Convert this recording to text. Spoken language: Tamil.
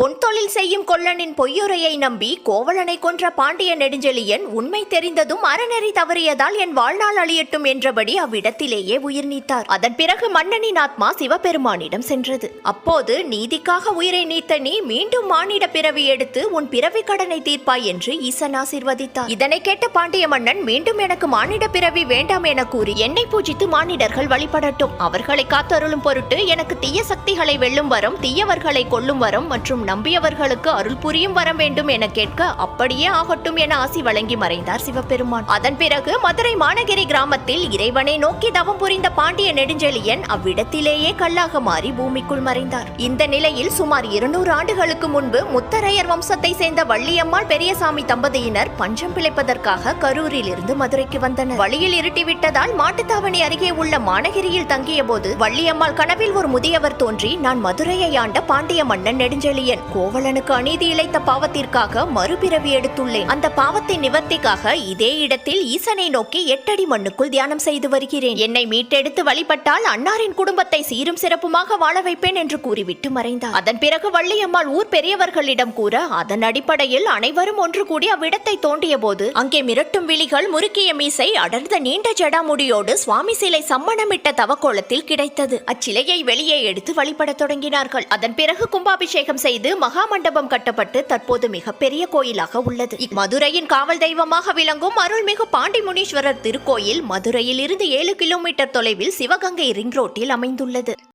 பொன் தொழில் செய்யும் கொல்லனின் பொய்யுரையை நம்பி கோவலனை கொன்ற பாண்டிய நெடுஞ்செழியன் உண்மை தெரிந்ததும் அறநெறி தவறியதால் என் வாழ்நாள் அழியட்டும் என்றபடி அவ்விடத்திலேயே உயிர் நீத்தார். அதன் பிறகு மன்னனின் ஆத்மா சிவபெருமானிடம் சென்றது. அப்போது நீதிக்காக உயிரை நீத்த நீ மீண்டும் மானிட பிறவி எடுத்து உன் பிறவி கடனை தீர்ப்பாய் என்று ஈசன் ஆசீர்வதித்தார். இதனை கேட்ட பாண்டிய மன்னன் மீண்டும் எனக்கு மானிட பிறவி வேண்டாம் என கூறி என்னை பூஜித்து மானிடர்கள் வழிபடட்டும். அவர்களை காத்தருளும் பொருட்டு எனக்கு தீய சக்திகளை வெல்லும் வரம் தீயவர்களை கொல்லும் வரம் மற்றும் நம்பியவர்களுக்கு அருள் புரியும் வரம் வேண்டும் என கேட்க அப்படியே ஆகட்டும் என ஆசி வழங்கி மறைந்தார் சிவபெருமான். அதன் பிறகு மதுரை மாநகிரி கிராமத்தில் இறைவனை நோக்கி தவம் புரிந்த பாண்டிய நெடுஞ்செழியன் அவ்விடத்திலேயே கல்லாக மாறி பூமிக்குள் மறைந்தார். இந்த நிலையில் சுமார் இருநூறு ஆண்டுகளுக்கு முன்பு முத்தரையர் வம்சத்தை சேர்ந்த வள்ளியம்மாள் பெரியசாமி தம்பதியினர் பஞ்சம் பிழைப்பதற்காக கரூரில் இருந்து மதுரைக்கு வந்தனர். வழியில் இருட்டிவிட்டதால் மாட்டுத்தாவணி அருகே உள்ள மாநகிரியில் தங்கிய போது வள்ளியம்மாள் கனவில் ஒரு முதியவர் தோன்றி நான் மதுரையை ஆண்ட பாண்டிய மன்னன் நெடுஞ்செழியன். கோவலனுக்கு அநீதி இழைத்த பாவத்திற்காக மறுபிறவி எடுத்துள்ளேன். அந்த பாவத்தின் நிவர்த்திக்காக இதே இடத்தில் ஈசனை நோக்கி எட்டடி மண்ணுக்குள் தியானம் செய்து வருகிறேன். என்னை மீட்டெடுத்து வழிபட்டால் அன்னாரின் குடும்பத்தை சீரும் சிறப்புமாக வாழ வைப்பேன் என்று கூறிவிட்டு மறைந்தார். அதன் பிறகு வள்ளியம்மாள் ஊர் பெரியவர்களிடம் கூற அதன் அடிப்படையில் அனைவரும் ஒன்று கூடி அவ்விடத்தை தோண்டிய போது அங்கே மிரட்டும் விழிகள் முறுக்கிய மீசை அடர்ந்த நீண்ட ஜடாமுடியோடு சுவாமி சிலை சம்மணமிட்ட தவக்கோலத்தில் கிடைத்தது. அச்சிலையை வெளியே எடுத்து வழிபடத் தொடங்கினார்கள். அதன் பிறகு கும்பாபிஷேகம் செய்து மகாமண்டபம் கட்டப்பட்டு தற்போது மிகப்பெரிய கோயிலாக உள்ளது. மதுரையின் காவல் தெய்வமாக விளங்கும் அருள்மிகு பாண்டி முனீஸ்வரர் திருக்கோயில் மதுரையில் இருந்து ஏழு கிலோமீட்டர் தொலைவில் சிவகங்கை ரிங் ரோட்டில் அமைந்துள்ளது.